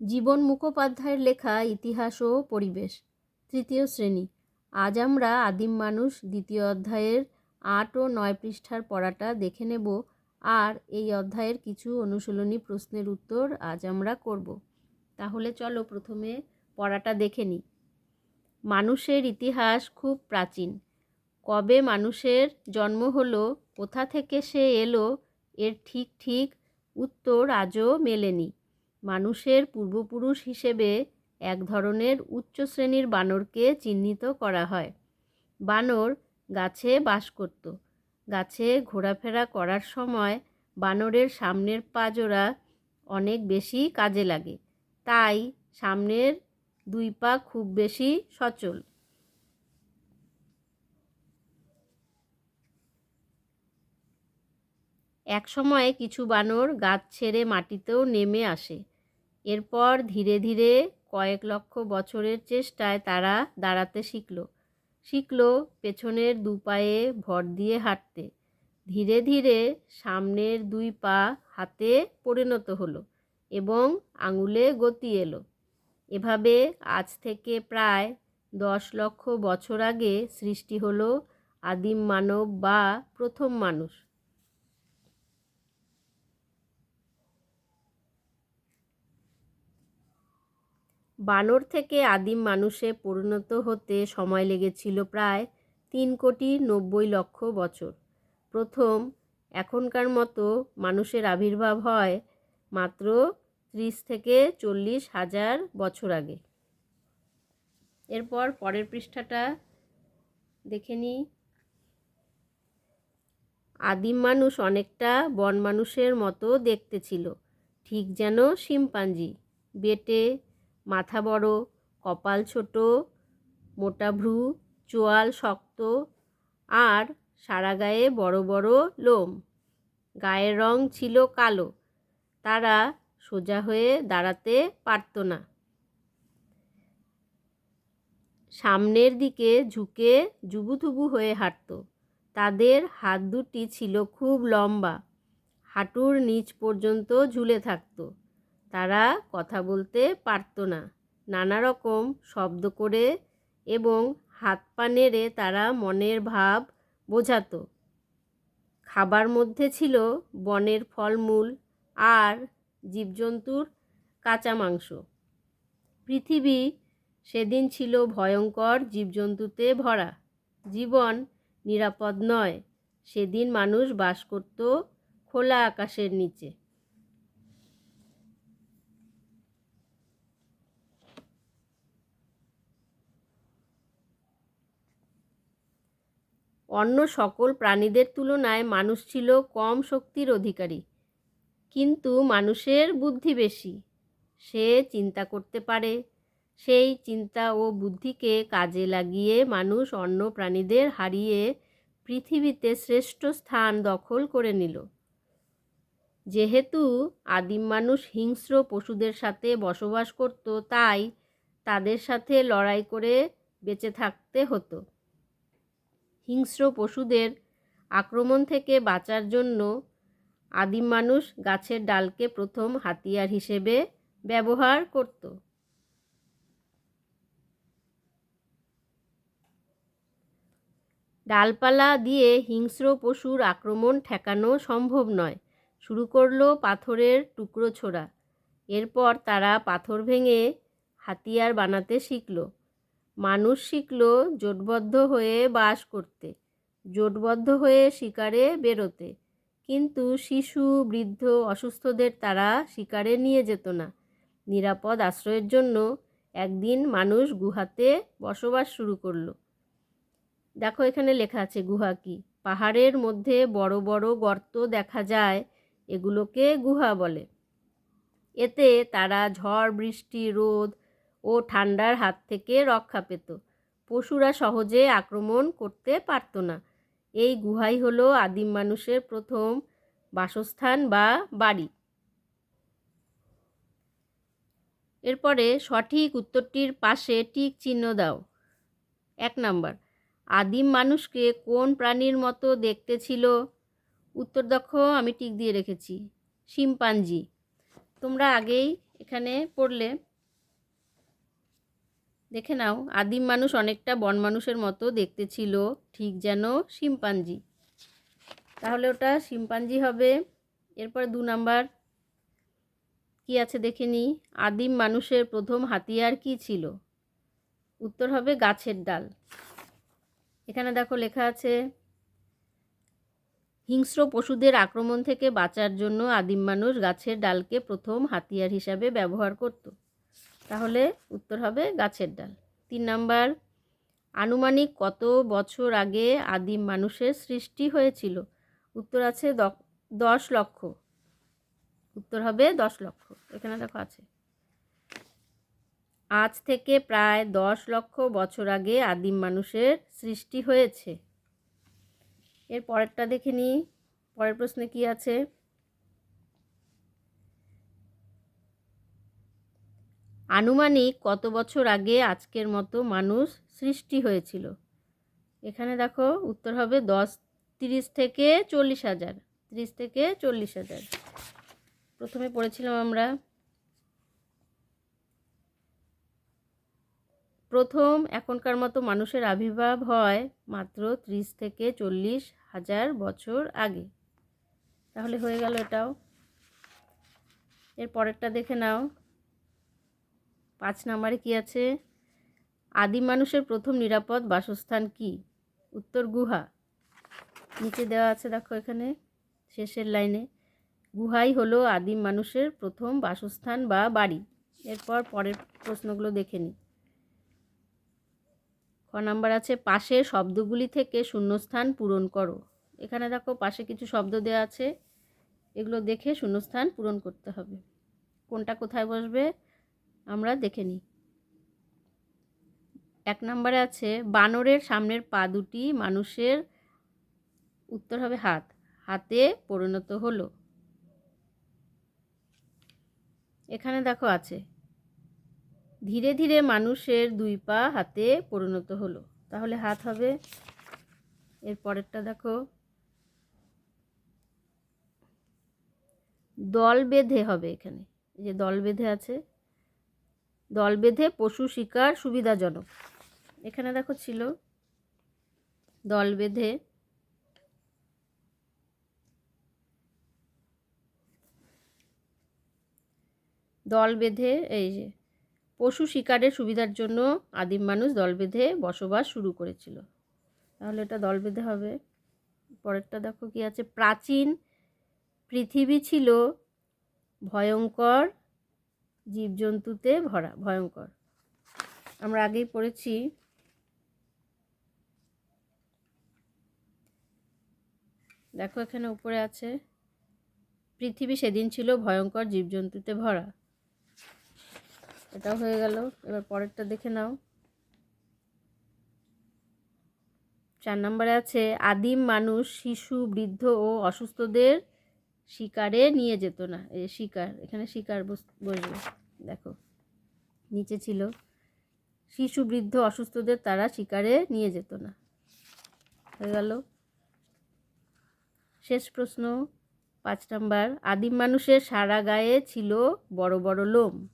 জীবন মুখোপাধ্যায়ের লেখা ইতিহাস ও পরিবেশ, তৃতীয় শ্রেণি। আজ আমরা আদিম মানুষ দ্বিতীয় অধ্যায়ের আট ও নয় পৃষ্ঠার পড়াটা দেখে নেব আর এই অধ্যায়ের কিছু অনুশীলনী প্রশ্নের উত্তর আজ আমরা করব। তাহলে চলো প্রথমে পড়াটা দেখে নিই। মানুষের ইতিহাস খুব প্রাচীন। কবে মানুষের জন্ম হলো, কোথা থেকে সে এলো, এর ঠিক ঠিক উত্তর আজও মেলেনি। মানুষের পূর্বপুরুষ হিসেবে এক ধরনের উচ্চ শ্রেণির বানরকে চিহ্নিত করা হয়। বানর গাছে বাস করত। গাছে ঘোরাফেরা করার সময় বানরের সামনের পাজোড়া অনেক বেশি কাজে লাগে। তাই সামনের দুই পা খুব বেশি সচল। এক সময় কিছু বানর গাছ ছেড়ে মাটিতেও নেমে আসে। এরপর ধীরে ধীরে কয়েক লক্ষ বছরের চেষ্টায় তারা দাঁড়াতে শিখল। শিখল পেছনের দু পায়ে ভর দিয়ে হাঁটতে। ধীরে ধীরে সামনের দুই পা হাতে পরিণত হলো এবং আঙুলে গতি এলো। এভাবে আজ থেকে প্রায় দশ লক্ষ বছর আগে সৃষ্টি হলো আদিম মানব বা প্রথম মানুষ। বানর থেকে আদিম মানুষে পরিণত হতে সময় লেগেছিল প্রায় তিন কোটি নব্বই লক্ষ বছর। প্রথম, এখনকার মতো মানুষের আবির্ভাব হয় মাত্র ত্রিশ থেকে চল্লিশ হাজার বছর আগে। এরপর পরের পৃষ্ঠাটা দেখে নিই আদিম মানুষ অনেকটা বন মানুষের মতো দেখতে ছিল, ঠিক যেন শিম্পাঞ্জি, বেটে মাথা বড়, কপাল ছোট, মোটা ভ্রু, চোয়াল শক্ত আর সারা গায়ে বড় বড় লোম। গায়ের রং ছিল কালো। তারা সোজা হয়ে দাঁড়াতে পারত না। সামনের দিকে ঝুঁকে জুবুথুবু হয়ে হাঁটত। তাদের হাত দুটি ছিল খুব লম্বা। হাঁটুর নিচ পর্যন্ত ঝুলে থাকতো। তারা কথা বলতে পারত না। নানা রকম শব্দ করে এবং হাত পা নেড়ে তারা মনের ভাব বোঝাতো। খাবার মধ্যে ছিল বনের ফলমূল আর জীবজন্তুর কাঁচা মাংস। পৃথিবী সেদিন ছিল ভয়ঙ্কর জীবজন্তুতে ভরা। জীবন নিরাপদ নয়, সেদিন মানুষ বাস করত খোলা আকাশের নিচে। অন্য সকল প্রাণীদের তুলনায় মানুষ ছিল কম শক্তির অধিকারী। কিন্তু মানুষের বুদ্ধি বেশি। সে চিন্তা করতে পারে। সেই চিন্তা ও বুদ্ধিকে কাজে লাগিয়ে মানুষ অন্য প্রাণীদের হারিয়ে পৃথিবীতে শ্রেষ্ঠ স্থান দখল করে নিল। যেহেতু আদিম মানুষ হিংস্র পশুদের সাথে বসবাস করত, তাই তাদের সাথে লড়াই করে বেঁচে থাকতে হতো। হিংস্র পশুদের আক্রমণ থেকে বাঁচার জন্য আদিম মানুষ গাছের ডালকে প্রথম হাতিয়ার হিসেবে ব্যবহার করত। ডালপালা দিয়ে হিংস্র পশুর আক্রমণ ঠেকানো সম্ভব নয়। শুরু করল পাথরের টুকরো ছোড়া। এরপর তারা পাথর ভেঙে হাতিয়ার বানাতে শিখলো। মানুষ শিখল জোটবদ্ধ হয়ে বাস করতে, জোটবদ্ধ হয়ে শিকারে বেরোতে। কিন্তু শিশু, বৃদ্ধ, অসুস্থদের তারা শিকারে নিয়ে যেত না। নিরাপদ আশ্রয়ের জন্য একদিন মানুষ গুহাতে বসবাস শুরু করল। দেখো এখানে লেখা আছে গুহা কি? পাহাড়ের মধ্যে বড় বড় গর্ত দেখা যায়, এগুলোকে গুহা বলে। এতে তারা ঝড়, বৃষ্টি, রোদ ও ঠান্ডার হাত থেকে রক্ষা পেত। পশুরা সহজে আক্রমণ করতে পারত না। এই গুহাই হলো আদিম মানুষের প্রথম বাসস্থান বা বাড়ি। এরপরে সঠিক উত্তরটির পাশে টিক চিহ্ন দাও। এক নাম্বার, আদিম মানুষকে কোন প্রাণীর মতো দেখতে ছিল? উত্তর দেখো, আমি টিক দিয়ে রেখেছি। শিম্পাঞ্জি। তোমরা আগেই এখানে পড়লে দেখে নাও, আদিম মানুষ অনেকটা বন মানুষের মতো দেখতে ছিল, ঠিক যেন শিম্পাঞ্জি। তাহলে ওটা শিম্পাঞ্জি হবে। এরপর দু নাম্বার। কি আছে দেখে নিই আদিম মানুষের প্রথম হাতিয়ার কি ছিল? উত্তর হবে গাছের ডাল। এখানে দেখো লেখা আছে, হিংস্র পশুদের আক্রমণ থেকে বাঁচার জন্য আদিম মানুষ গাছের ডালকে প্রথম হাতিয়ার হিসাবে ব্যবহার করত। তাহলে উত্তর হবে গাছের ডাল। তিন নাম্বার, আনুমানিক কত বছর আগে আদিম মানুষের সৃষ্টি হয়েছিল? উত্তর আছে দশ লক্ষ। উত্তর হবে দশ লক্ষ। এখানে দেখো আছে। আজ থেকে প্রায় দশ লক্ষ বছর আগে আদিম মানুষের সৃষ্টি হয়েছে। এর পরেরটা দেখে নিই। পরের প্রশ্নে কি আছে? আনুমানিক কত বছর আগে আজকের মতো মানুষ সৃষ্টি হয়েছিল? এখানে দেখো উত্তর হবে দশ, তিরিশ থেকে চল্লিশ হাজার, তিরিশ থেকে চল্লিশ হাজার। প্রথমে পড়েছিলাম আমরা। প্রথম এখনকার মতো মানুষের আবির্ভাব হয় মাত্র ত্রিশ থেকে চল্লিশ হাজার বছর আগে। তাহলে হয়ে গেল এটাও। এর পরেরটা দেখে নাও। পাঁচ নাম্বারে কি আছে? আদিম মানুষের প্রথম নিরাপদ বাসস্থান কি? উত্তর গুহা। নিচে দেওয়া আছে, দেখো এখানে, শেষের লাইনে। গুহাই হলো আদিম মানুষের প্রথম বাসস্থান বা বাড়ি। এরপর পরের প্রশ্নগুলো দেখে নিই খ নাম্বার আছে পাশের শব্দগুলি থেকে শূন্যস্থান পূরণ করো। এখানে দেখো পাশে কিছু শব্দ দেওয়া আছে। এগুলো দেখে শূন্যস্থান পূরণ করতে হবে। কোনটা কোথায় বসবে? আমরা দেখে নিই। এক নম্বরে আছে, বানরের সামনের পা দুটি মানুষের উত্তর হবে হাত। হাতে পরিণত হলো। এখানে দেখো আছে, ধীরে ধীরে মানুষের দুই পা হাতে পরিণত হলো। তাহলে হাত হবে, এর পরেরটা দেখো, দল বেঁধে হবে এখানে। যে দল বেঁধে আছে দল বেঁধে পশু শিকার সুবিধাজনক। এখানে দেখো ছিল দল বেঁধে দল বেঁধে এই যে পশু শিকারের সুবিধার জন্য আদিম মানুষ দল বেঁধে বসবাস শুরু করেছিল। তাহলে এটা দল বেঁধে হবে। পরেরটা দেখো কি আছে। প্রাচীন পৃথিবী ছিল ভয়ঙ্কর জীবজন্তুতে ভরা, ভয়ঙ্কর। আমরা আগেই পড়েছি, দেখো এখানে উপরে আছে, পৃথিবী সেদিন ছিল ভয়ঙ্কর, জীবজন্তুতে ভরা। এটাও হয়ে গেল, এবার পরেরটা দেখে নাও। চার নম্বরে আছে, আদিম মানুষ, শিশু, বৃদ্ধ ও অসুস্থদের শিকারে নিয়ে যেত না। এই শিকার, এখানে শিকার বস- বসবে। দেখো, নিচে ছিল। শিশু বৃদ্ধ অসুস্থদের তারা শিকারে নিয়ে যেত না। হয়ে গেল। শেষ প্রশ্ন, পাঁচ নাম্বার। আদিম মানুষের সারা গায়ে ছিল বড় বড় লোম।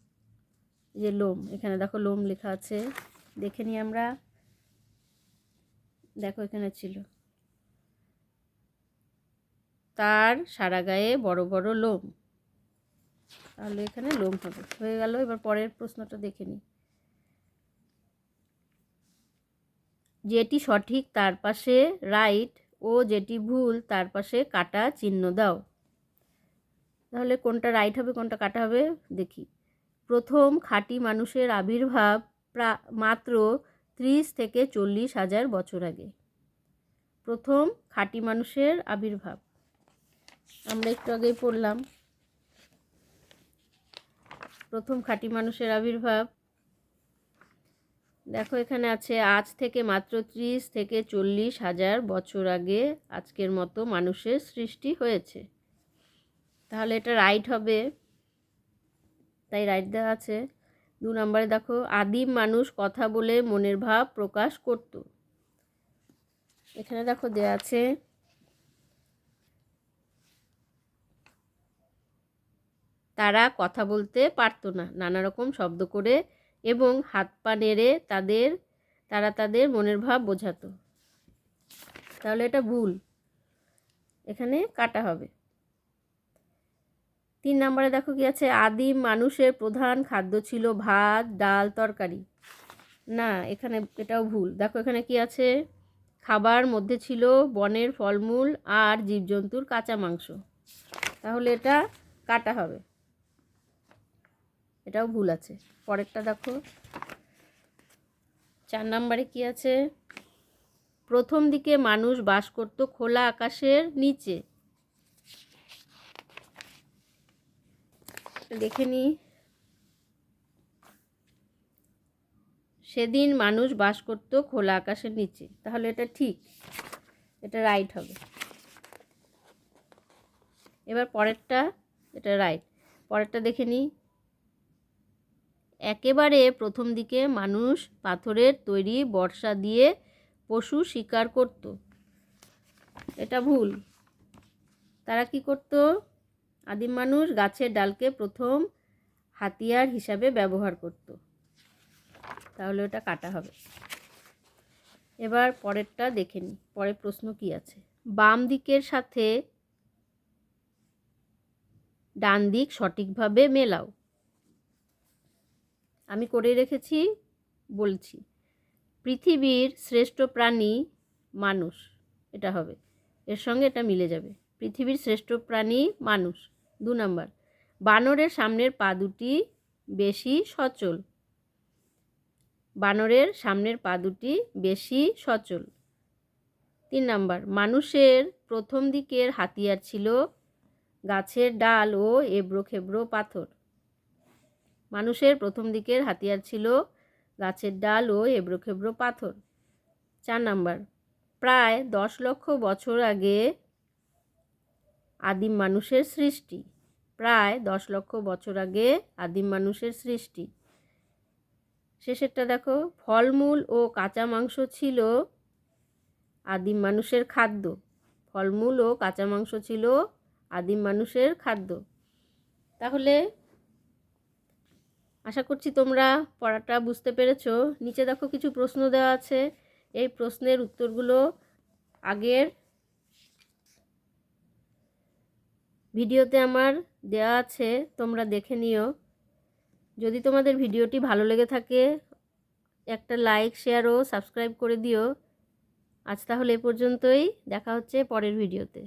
যে লোম, এখানে দেখো লোম লেখা আছে। দেখে নিই আমরা। দেখো এখানে ছিল। তার সারা গায়ে বড় বড় লোম। তাহলে এখানে লোম হবে। হয়ে গেল, এবার পরের প্রশ্নটা দেখে নিই। যেটি সঠিক তার পাশে রাইট ও যেটি ভুল তার পাশে কাটা চিহ্ন দাও। তাহলে কোনটা রাইট হবে, কোনটা কাটা হবে দেখি। প্রথম খাঁটি মানুষের আবির্ভাব মাত্র ত্রিশ থেকে চল্লিশ হাজার বছর আগে। প্রথম খাঁটি মানুষের আবির্ভাব। আমরা একটু আগেই পড়লাম। প্রথম খাঁটি মানুষের আবির্ভাব। দেখো, এখানে আছে, আজ থেকে মাত্র ত্রিশ থেকে চল্লিশ হাজার বছর আগে আজকের মতো মানুষের সৃষ্টি হয়েছে। তাহলে এটা রাইট হবে। তাই রাইট দেওয়া আছে। দু নম্বরে দেখো, আদিম মানুষ কথা বলে মনের ভাব প্রকাশ করত। এখানে দেখো দেওয়া আছে তারা কথা বলতে পারতো না। নানা রকম শব্দ করে এবং হাত পা নেড়ে তাদের, তারা তাদের মনের ভাব বোঝাতো। তাহলে এটা ভুল। এখানে কাটা হবে। তিন নম্বরে দেখো কি আছে? আদিম মানুষের প্রধান খাদ্য ছিল ভাত, ডাল, তরকারি। না, এখানে এটাও ভুল। দেখো এখানে কি আছে? খাবার মধ্যে ছিল বনের ফলমূল আর জীবজন্তুর কাঁচা মাংস। তাহলে এটা কাটা হবে। এটাও ভুল আছে। পরেরটা দেখো। চার নম্বরে কি আছে? প্রথম দিকে মানুষ বাস করত খোলা আকাশের নিচে। দেখে নি। সেদিন মানুষ বাস করত খোলা আকাশের নিচে। তাহলে এটা ঠিক। এটা রাইট হবে। এবার পরেরটা, এটা রাইট পরেরটা দেখে নিই একেবারে প্রথম দিকে মানুষ পাথরের তৈরি বর্ষা দিয়ে পশু শিকার করত। এটা ভুল। তারা কি করত? আদিম মানুষ গাছের ডালকে প্রথম হাতিয়ার হিসাবে ব্যবহার করত। তাহলে ওটা কাটা হবে। এবার পরেরটা দেখে নিই পরের প্রশ্ন কি আছে? বাম দিকের সাথে ডান দিক সঠিকভাবে মেলাও। আমি করে রেখেছি, বলছি। পৃথিবীর শ্রেষ্ঠ প্রাণী মানুষ, এটা হবে। এর সঙ্গে এটা মিলে যাবে। পৃথিবীর শ্রেষ্ঠ প্রাণী মানুষ, দু নম্বর। বানরের সামনের পা দুটি বেশি সচল। বানরের সামনের পা দুটি বেশি সচল। তিন নম্বর, মানুষের প্রথম দিকের হাতিয়ার ছিল গাছের ডাল ও এবড়ো খেবড়ো পাথর। মানুষের প্রথম দিকের হাতিয়ার ছিল গাছের ডাল ও এবড়ো খেবড়ো পাথর। চার নাম্বার, প্রায় দশ লক্ষ বছর আগে আদিম মানুষের সৃষ্টি। প্রায় দশ লক্ষ বছর আগে আদিম মানুষের সৃষ্টি। শেষেরটা দেখো, ফলমূল ও কাঁচা মাংস ছিল আদিম মানুষের খাদ্য। ফলমূল ও কাঁচা মাংস ছিল আদিম মানুষের খাদ্য। তাহলে আশা করছি তোমরা পড়াটা বুঝতে পেরেছ। নিচে দেখো কিছু প্রশ্ন দেওয়া আছে। এই প্রশ্নের উত্তরগুলো আগের ভিডিওতে আমার দেওয়া আছে, তোমরা দেখে নিও। যদি তোমাদের ভিডিওটি ভালো লেগে থাকে, একটা লাইক, শেয়ার ও সাবস্ক্রাইব করে দিও। আজ তাহলে এ পর্যন্তই। দেখা হচ্ছে পরের ভিডিওতে।